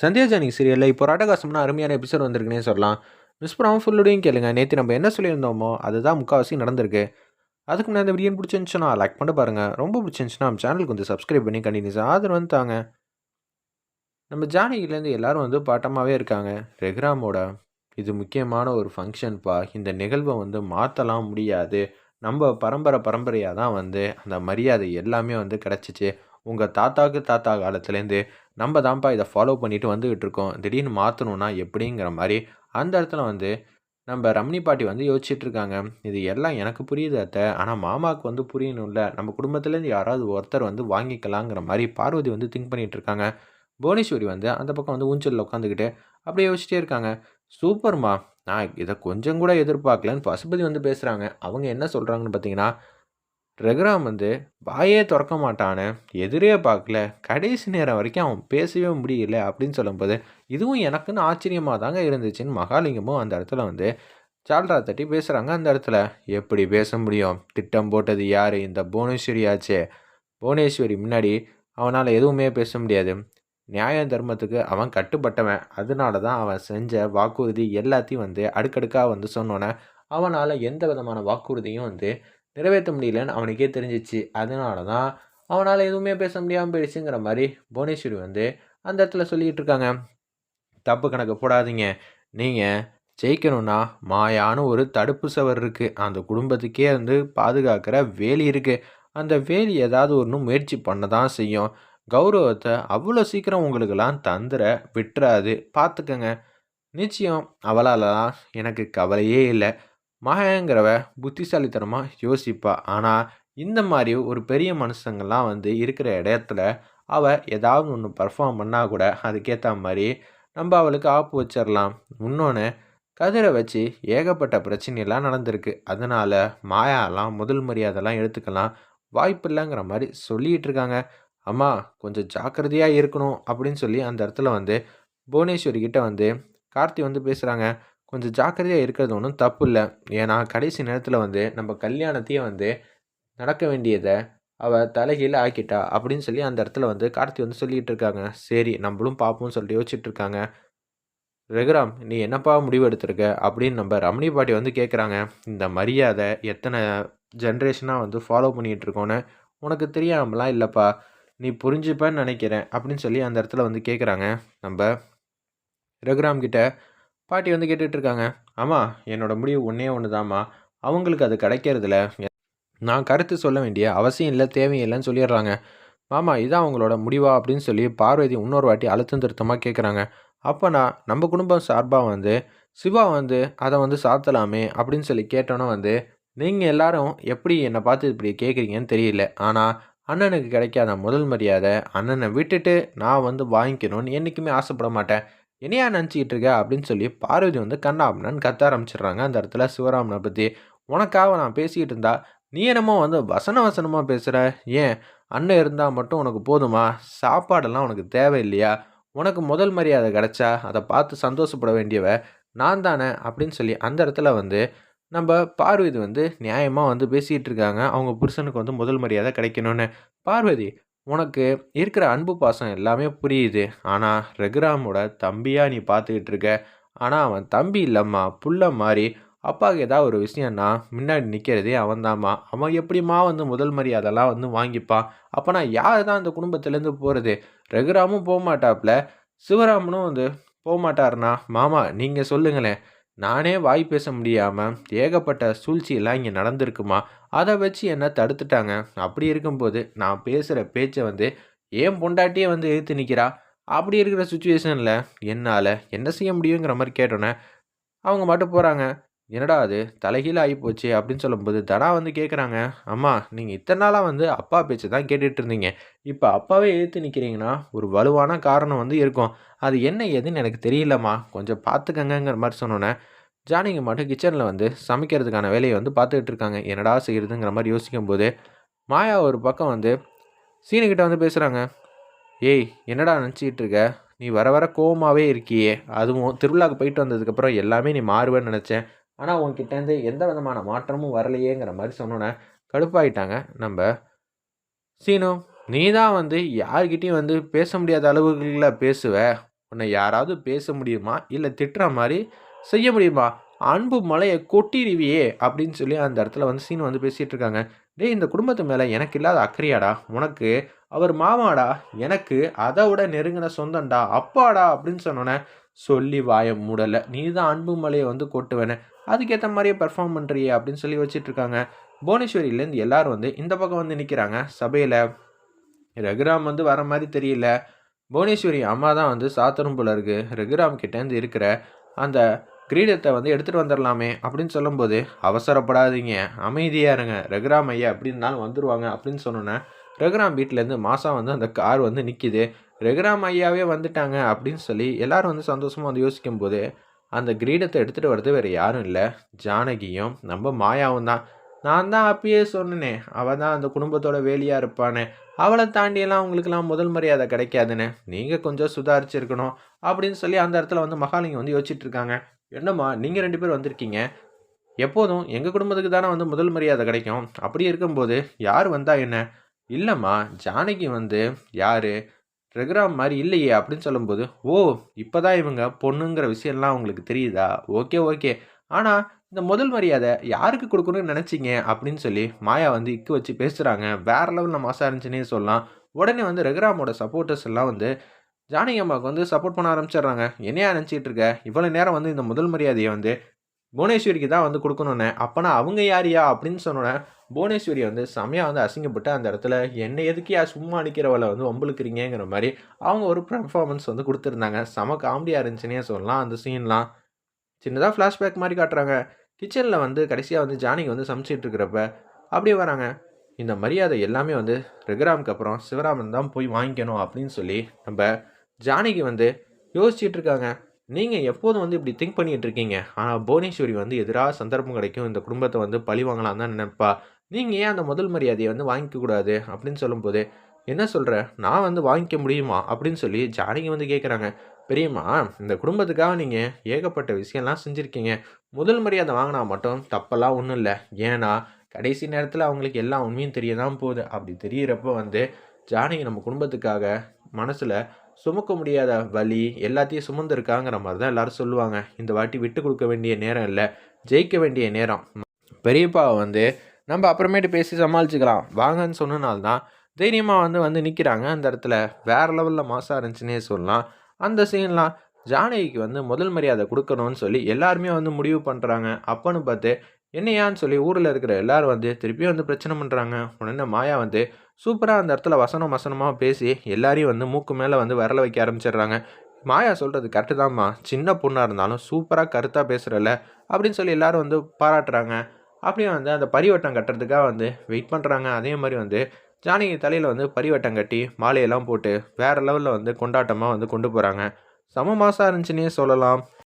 Sandhya Johnny சீரியலில் இப்போ ராட்டகாசம்னா அருமையான எபிசோட் வந்திருக்குன்னே சொல்லலாம். மிஸ் பண்ணாமல் ஃபுல்லோடையும் கேளுங்க. நேற்று நம்ம என்ன சொல்லியிருந்தோமோ அதுதான் முக்கால்வாசி நடந்திருக்கு. அதுக்கு முன்னாடி இந்த வீடியோ பிடிச்சிருந்துச்சுன்னா லைக் பண்ணி பாருங்கள் ரொம்ப பிடிச்சிருந்துச்சுன்னா நம்ம சேனலுக்கு வந்து சப்ஸ்கிரைப் பண்ணி கண்டினியூஸாக ஆதரவு வந்து தாங்க. நம்ம ஜானகிலேருந்து எல்லாரும் வந்து பாட்டமாகவே இருக்காங்க. ரெகுராமோட இது முக்கியமான ஒரு ஃபங்க்ஷன்ப்பா இந்த நிகழ்வை வந்து மாற்றலாம் முடியாது. நம்ம பரம்பரை பரம்பரையாக தான் வந்து அந்த மரியாதை எல்லாமே வந்து கிடச்சிச்சு. உங்கள் தாத்தாக்கு தாத்தா காலத்துலேருந்து நம்ம தான்ப்பா இதை ஃபாலோ பண்ணிட்டு வந்துக்கிட்டு இருக்கோம். திடீர்னு மாற்றணும்னா எப்படிங்கிற மாதிரி அந்த இடத்துல வந்து நம்ம ரம்னி பாட்டி வந்து யோசிச்சுட்டு இருக்காங்க. இது எல்லாம் எனக்கு புரியுது அத்தை. ஆனால் மாமாவுக்கு வந்து புரியணும்ல. நம்ம குடும்பத்துலேருந்து யாராவது ஒருத்தர் வந்து வாங்கிக்கலாங்கிற மாதிரி பார்வதி வந்து திங்க் பண்ணிட்டு இருக்காங்க. புவனேஸ்வரி வந்து அந்த பக்கம் வந்து ஊஞ்சலில் உட்காந்துக்கிட்டு அப்படியே யோசிச்சிட்டே இருக்காங்க. சூப்பர்மா. நான் இதை கொஞ்சம் கூட எதிர்பார்க்கலன்னு பசுபதி வந்து பேசுகிறாங்க அவங்க என்ன சொல்கிறாங்கன்னு பார்த்தீங்கன்னா ரகுராம் வந்து வாயே திறக்க மாட்டானே எதிரே பார்க்கல கடைசி நேரம் வரைக்கும் அவன் பேசவே முடியல அப்படின்னு சொல்லும்போது இதுவும் எனக்குன்னு ஆச்சரியமாக தாங்க இருந்துச்சுன்னு மகாலிங்கமும் அந்த இடத்துல வந்து சால்ரா தட்டி பேசுகிறாங்க அந்த இடத்துல. எப்படி பேச முடியும்? திட்டம் போட்டது யார்? இந்த புவனேஸ்வரி ஆச்சே புவனேஸ்வரி முன்னாடி அவனால் எதுவுமே பேச முடியாது. நியாய தர்மத்துக்கு அவன் கட்டுப்பட்டவன். அதனால தான் அவன் செஞ்ச வாக்குறுதி எல்லாத்தையும் வந்து அடுக்கடுக்காக வந்து சொன்னோன்னே அவனால் எந்த விதமான வாக்குறுதியும் வந்து நிறைவேற்ற முடியலன்னு அவனுக்கே தெரிஞ்சிச்சு. அதனால தான் அவனால் எதுவுமே பேச முடியாமல் போயிடுச்சுங்கிற மாதிரி புவனேஸ்வரி வந்து அந்த இடத்துல சொல்லிகிட்டு இருக்காங்க. தப்பு கணக்கு போடாதீங்க. நீங்கள் ஜெயிக்கணும்னா மாயான்னு ஒரு தடுப்பு சவர் இருக்குது அந்த குடும்பத்துக்கே வந்து பாதுகாக்கிற வேலி இருக்குது அந்த வேலி ஏதாவது ஒன்று முயற்சி பண்ண தான் செய்யும். கௌரவத்தை அவ்வளோ சீக்கிரம் உங்களுக்கெல்லாம் தந்துட விட்டுறாது. பார்த்துக்கங்க நிச்சயம் அவளாலலாம் எனக்கு கவலையே இல்லை. மகங்கிறவ புத்திசாலித்தனமாக யோசிப்பா. ஆனால் இந்த மாதிரி ஒரு பெரிய மனுஷங்கள்லாம் வந்து இருக்கிற இடத்துல அவள் ஏதாவது ஒன்று பர்ஃபார்ம் பண்ணால் கூட அதுக்கேற்ற மாதிரி நம்ம அவளுக்கு ஆப்பு வச்சிடலாம் இன்னொன்று கதிரை வச்சு ஏகப்பட்ட பிரச்சனையெல்லாம் நடந்திருக்கு. அதனால் மாயாலாம் முதல் மரியாதைலாம் எடுத்துக்கலாம். வாய்ப்பு இல்லைங்கிற மாதிரி சொல்லிகிட்டு இருக்காங்க. அம்மா கொஞ்சம் ஜாக்கிரதையாக இருக்கணும் அப்படின்னு சொல்லி அந்த இடத்துல வந்து புவனேஸ்வரி கிட்டே வந்து கார்த்தி வந்து பேசுகிறாங்க கொஞ்சம் ஜாக்கிரதையாக இருக்கிறது ஒன்றும் தப்பு இல்லை ஏன்னா கடைசி நேரத்தில் வந்து நம்ம கல்யாணத்தையே வந்து நடக்க வேண்டியதை அவள் தலைகீழ ஆக்கிட்டா அப்படின்னு சொல்லி அந்த இடத்துல வந்து கார்த்தி வந்து சொல்லிகிட்டு இருக்காங்க. சரி நம்மளும் பார்ப்போம்னு சொல்லிட்டு யோசிச்சுட்டு இருக்காங்க. ரகுராம் நீ என்னப்பா முடிவு எடுத்திருக்க? அப்படின்னு நம்ம ரமணி பாட்டி வந்து கேட்குறாங்க இந்த மரியாதை எத்தனை ஜென்ரேஷனாக வந்து ஃபாலோ பண்ணிகிட்டு இருக்கோன்னு உனக்கு தெரியாமலாம் இல்லைப்பா? நீ புரிஞ்சுப்பேன்னு நினைக்கிறேன் அப்படின்னு சொல்லி அந்த இடத்துல வந்து கேட்குறாங்க நம்ம ரகுராம் கிட்ட பாட்டி வந்து கேட்டுட்ருக்காங்க. ஆமாம் என்னோட முடிவு ஒன்றே ஒன்று தாம்மா அவங்களுக்கு அது கிடைக்கிறதுல நான் கருத்து சொல்ல வேண்டிய அவசியம் இல்லை தேவையில்லைன்னு சொல்லிடுறாங்க. மாமா இதான் அவங்களோட முடிவா? அப்படின்னு சொல்லி பார்வதி இன்னொரு வாட்டி அழுத்தம் திருத்தமாக கேட்குறாங்க அப்போ நான் நம்ம குடும்பம் சார்பாக வந்து சிவா வந்து அதை வந்து சாத்தலாமே? அப்படின்னு சொல்லி கேட்டோன்னே வந்து நீங்கள் எல்லாரும் எப்படி என்னை பார்த்து இப்படி கேட்குறீங்கன்னு தெரியல. ஆனால் அண்ணனுக்கு கிடைக்காத முதல் மரியாதை அண்ணனை விட்டுட்டு நான் வந்து வாங்கிக்கணும்னு என்றைக்குமே ஆசைப்பட மாட்டேன். என்னையா நினச்சிக்கிட்டு இருக்க அப்படின்னு சொல்லி பார்வதி வந்து கண்ணாமனன் கத்த ஆரம்பிச்சிடுறாங்க. அந்த இடத்துல சிவராமனை பற்றி உனக்காக நான் பேசிக்கிட்டு இருந்தா நீ என்னமோ வந்து வசன வசனமாக பேசுகிற ஏன்? அண்ணன் இருந்தால் மட்டும் உனக்கு போதுமா? சாப்பாடெல்லாம் உனக்கு தேவையில்லையா? உனக்கு முதல் மரியாதை கிடச்சா அதை பார்த்து சந்தோஷப்பட வேண்டியவ? நான் தானே? அப்படின்னு சொல்லி அந்த இடத்துல வந்து நம்ம பார்வதி வந்து நியாயமாக வந்து பேசிகிட்டு இருக்காங்க. அவங்க புருஷனுக்கு வந்து முதல் மரியாதை கிடைக்கணும்னு. பார்வதி உனக்கு இருக்கிற அன்பு பாசம் எல்லாமே புரியுது. ஆனால் ரகுராமோட தம்பியாக நீ பார்த்துக்கிட்டு இருக்க? ஆனால் அவன் தம்பி இல்லைம்மா புள்ள மாதிரி. அப்பாவுக்கு ஏதாவது ஒரு விஷயம்னா முன்னாடி நிற்கிறதே அவன்தாம்மா. அவன் எப்படிம்மா வந்து முதல் மரியாதைலாம் வந்து வாங்கிப்பான்? அப்போ நான் யார் தான் அந்த குடும்பத்துலேருந்து போகிறது ரகுராமும் போக மாட்டாப்புல சிவராமனும் வந்து போக மாட்டாருண்ணா மாமா நீங்கள் சொல்லுங்களேன். நானே வாய் பேச முடியாமல் ஏகப்பட்ட சூழ்ச்சியெல்லாம் இங்கே நடந்திருக்குமா? அதை வச்சு என்ன தடுத்துட்டாங்க? அப்படி இருக்கும்போது நான் பேசுகிற பேச்சை வந்து ஏன் பொண்டாட்டியே வந்து எதிர்த்து நிற்கிறா அப்படி இருக்கிற சுச்சுவேஷனில் என்னால் என்ன செய்ய முடியுங்கிற மாதிரி கேட்டோன்னே அவங்க மட்டும் போகிறாங்க என்னடா அது? தலைகீழ ஆகி போச்சு அப்படின்னு சொல்லும்போது தடா வந்து கேட்குறாங்க அம்மா நீங்கள் இத்தனை நாளாக வந்து அப்பா பேச்சு தான் கேட்டுட்டு இருந்தீங்க. இப்போ அப்பாவே எதிர்த்து நிற்கிறீங்கன்னா ஒரு வலுவான காரணம் வந்து இருக்கும். அது என்ன ஏதுன்னு எனக்கு தெரியலம்மா. கொஞ்சம் பார்த்துக்கங்கிற மாதிரி சொன்னோன்னே ஜானிங்க மட்டும் கிச்சனில் வந்து சமைக்கிறதுக்கான வேலையை வந்து பார்த்துக்கிட்டு இருக்காங்க. என்னடா செய்கிறதுங்கிற மாதிரி யோசிக்கும் போது மாயா ஒரு பக்கம் வந்து சீனுக்கிட்ட வந்து பேசுகிறாங்க ஏய் என்னடா நினச்சிக்கிட்டு இருக்க? நீ வர வர கோவமாகவே இருக்கியே. அதுவும் திருவிழாவுக்கு போயிட்டு வந்ததுக்கப்புறம் எல்லாமே நீ மாறுவேன்னு நினச்சேன். ஆனால் உன்கிட்டேருந்து எந்த விதமான மாற்றமும் வரலையேங்கிற மாதிரி சொன்னோன்னே கடுப்பாயிட்டாங்க. நம்ம சீனு நீ தான் வந்து யார்கிட்டையும் வந்து பேச முடியாத அளவுகளில் பேசுவ. உன்னை யாராவது பேச முடியுமா? இல்லை திட்டுற மாதிரி செய்ய முடியுமா? அன்பு மலையை கொட்டிடுவியே அப்படின்னு சொல்லி அந்த இடத்துல வந்து சீன் வந்து பேசிகிட்டு இருக்காங்க. டேய் இந்த குடும்பத்து மேலே எனக்கு இல்லாத அக்கறையாடா? உனக்கு? அவர் மாமாடா? எனக்கு? அதை விட நெருங்கின சொந்தம்டா? அப்பாடா? அப்படின்னு சொன்னோன்னே சொல்லி வாய மூடலை. நீ தான் அன்பு மலையை வந்து கொட்டுவேனே அதுக்கேற்ற மாதிரியே பெர்ஃபார்ம் பண்ணுறியே அப்படின்னு சொல்லி வச்சிட்டு இருக்காங்க. புவனேஸ்வரியிலேருந்து எல்லாரும் வந்து இந்த பக்கம் வந்து நிற்கிறாங்க சபையில் ரகுராம் வந்து வர மாதிரி தெரியல. புவனேஸ்வரி அம்மா தான் வந்து சாத்தரும் போல இருக்குது ரகுராம் கிட்டேருந்து இருக்கிற அந்த கிரீடத்தை வந்து எடுத்துகிட்டு வந்துடலாமே அப்படின்னு சொல்லும்போது அவசரப்படாதீங்க. அமைதியாக இருங்க. ரகுராம் ஐயா அப்படின்னாலும் வந்துடுவாங்க அப்படின்னு சொன்னோன்னே ரகுராம் வீட்டிலேருந்து மாதம் வந்து அந்த கார் வந்து நிற்கிது ரகுராம் ஐயாவே வந்துட்டாங்க அப்படின்னு சொல்லி எல்லாரும் வந்து சந்தோஷமாக வந்து யோசிக்கும் போது அந்த கிரீடத்தை எடுத்துகிட்டு வர்றது வேறு யாரும் இல்லை. ஜானகியும் நம்ம மாயாவும் தான். நான் தான் அப்பயே சொன்னேனே அவள் தான் அந்த குடும்பத்தோட வேலியாக இருப்பானே அவளை தாண்டியெல்லாம் அவங்களுக்கெல்லாம் முதல் மரியாதை கிடைக்காதுன்னு. நீங்கள் கொஞ்சம் சுதாரிச்சிருக்கணும் அப்படின்னு சொல்லி அந்த இடத்துல வந்து மகாலிங்கம் வந்து யோசிச்சுட்டு இருக்காங்க. என்னம்மா நீங்கள் ரெண்டு பேர் வந்திருக்கீங்க. எப்போதும் எங்கள் குடும்பத்துக்கு தானே வந்து முதல் மரியாதை கிடைக்கும்? அப்படி இருக்கும்போது யார் வந்தா என்ன? இல்லைம்மா ஜானகி வந்து யார்? ரெகுராம் மாதிரி இல்லையே அப்படின்னு சொல்லும்போது ஓ இப்போதான் இவங்க பொண்ணுங்கிற விஷயம்லாம் உங்களுக்கு தெரியுதா? Okay okay. ஆனால் இந்த முதல் மரியாதை யாருக்கு கொடுக்கணும்னு நினச்சிங்க? அப்படின்னு சொல்லி மாயா வந்து இக்கு வச்சு பேசுகிறாங்க வேற லெவலில் மாசாக இருந்துச்சுன்னே சொல்லலாம். உடனே வந்து ரகுராமோட சப்போர்ட்டர்ஸ் எல்லாம் வந்து ஜானகி அம்மாவுக்கு வந்து சப்போர்ட் பண்ண ஆரம்பிச்சிடுறாங்க. என்னையா நினச்சிட்டு இருக்க? இவ்வளோ நேரம் வந்து இந்த முதல் மரியாதையை வந்து புவனேஸ்வரிக்கு தான் வந்து கொடுக்கணுன்னு அப்போனா அவங்க யாரியா அப்படின்னு சொன்னோன்னே புவனேஸ்வரி வந்து செமையாக வந்து அசிங்கப்பட்டு அந்த இடத்துல என்னை எதுக்கியா சும்மா அடிக்கிறவளை வந்து ஒம்பளுக்குறீங்கிற மாதிரி அவங்க ஒரு பர்ஃபார்மன்ஸ் வந்து கொடுத்துருந்தாங்க. செம காமெடியாக இருந்துச்சுன்னே சொல்லலாம் அந்த சீன்லாம் சின்னதாக ஃப்ளாஷ்பேக் மாதிரி காட்டுறாங்க. கிச்சனில் வந்து கடைசியாக வந்து ஜானகி வந்து சமைச்சிட்டு இருக்கிறப்ப அப்படியே வராங்க. இந்த மரியாதை எல்லாமே வந்து ரகுராமுக்கு அப்புறம் சிவராமன் தான் போய் வாங்கிக்கணும் அப்படின்னு சொல்லி நம்ம ஜானகி வந்து யோசிச்சுட்டு இருக்காங்க. நீங்கள் எப்போதும் வந்து இப்படி திங்க் பண்ணிகிட்டு இருக்கீங்க. ஆனால் புவனேஸ்வரி வந்து எதிராக சந்தர்ப்பம் கிடைக்கும். இந்த குடும்பத்தை வந்து பழி வாங்கலாம் தான் நினைப்பா. நீங்கள் ஏன் அந்த முதல் மரியாதையை வந்து வாங்கிக்கக்கூடாது அப்படின்னு சொல்லும்போது என்ன சொல்கிற நான் வந்து வாங்கிக்க முடியுமா? அப்படின்னு சொல்லி ஜானகி வந்து கேட்குறாங்க பெரியம்மா இந்த குடும்பத்துக்காக நீங்கள் ஏகப்பட்ட விஷயம்லாம் செஞ்சுருக்கீங்க. முதல் மரியாதை வாங்கினா மட்டும் தப்பெல்லாம் ஒன்றும் இல்லை. ஏன்னா கடைசி நேரத்தில் அவங்களுக்கு எல்லா உண்மையும் தெரிய தான் போகுது. அப்படி தெரியிறப்ப வந்து ஜானகி நம்ம குடும்பத்துக்காக மனசில் சுமக்க முடியாத வலி எல்லாத்தையும் சுமந்துருக்காங்கிற மாதிரி தான் எல்லாரும் சொல்லுவாங்க. இந்த வாட்டி விட்டு கொடுக்க வேண்டிய நேரம் இல்லை ஜெயிக்க வேண்டிய நேரம். பெரியப்பாவை வந்து நம்ம அப்புறமேட்டு பேசி சமாளிச்சுக்கலாம். வாங்கன்னு சொன்னனால்தான் தைரியமாக வந்து வந்து நிற்கிறாங்க அந்த இடத்துல வேறு லெவலில் மாசாக இருந்துச்சுன்னே சொல்லலாம். அந்த சீன்லாம் ஜானகிக்கு வந்து முதல் மரியாதை கொடுக்கணும்னு சொல்லி எல்லாருமே வந்து முடிவு பண்ணுறாங்க அப்போன்னு பார்த்து என்னையான்னு சொல்லி ஊரில் இருக்கிற எல்லாரும் வந்து திருப்பியும் வந்து பிரச்சனை பண்ணுறாங்க உடனே மாயா வந்து சூப்பராக அந்த இடத்துல வசனம் வசனமாக பேசி எல்லாரையும் வந்து மூக்கு மேலே வந்து விரல வைக்க ஆரம்பிச்சிடுறாங்க. மாயா சொல்கிறது கரெக்டு தான்மா. சின்ன பொண்ணாக இருந்தாலும் சூப்பராக கருத்தாக பேசுகிறல்ல அப்படின்னு சொல்லி எல்லாரும் வந்து பாராட்டுறாங்க. அப்படியே வந்து அந்த பரிவட்டம் கட்டுறதுக்காக வந்து வெயிட் பண்ணுறாங்க அதே மாதிரி வந்து ஜானகி தலையில் வந்து பரிவட்டம் கட்டி மாலையெல்லாம் போட்டு வேறு லெவலில் வந்து கொண்டாட்டமாக வந்து கொண்டு போகிறாங்க சம மாதம் இருந்துச்சுன்னே சொல்லலாம்.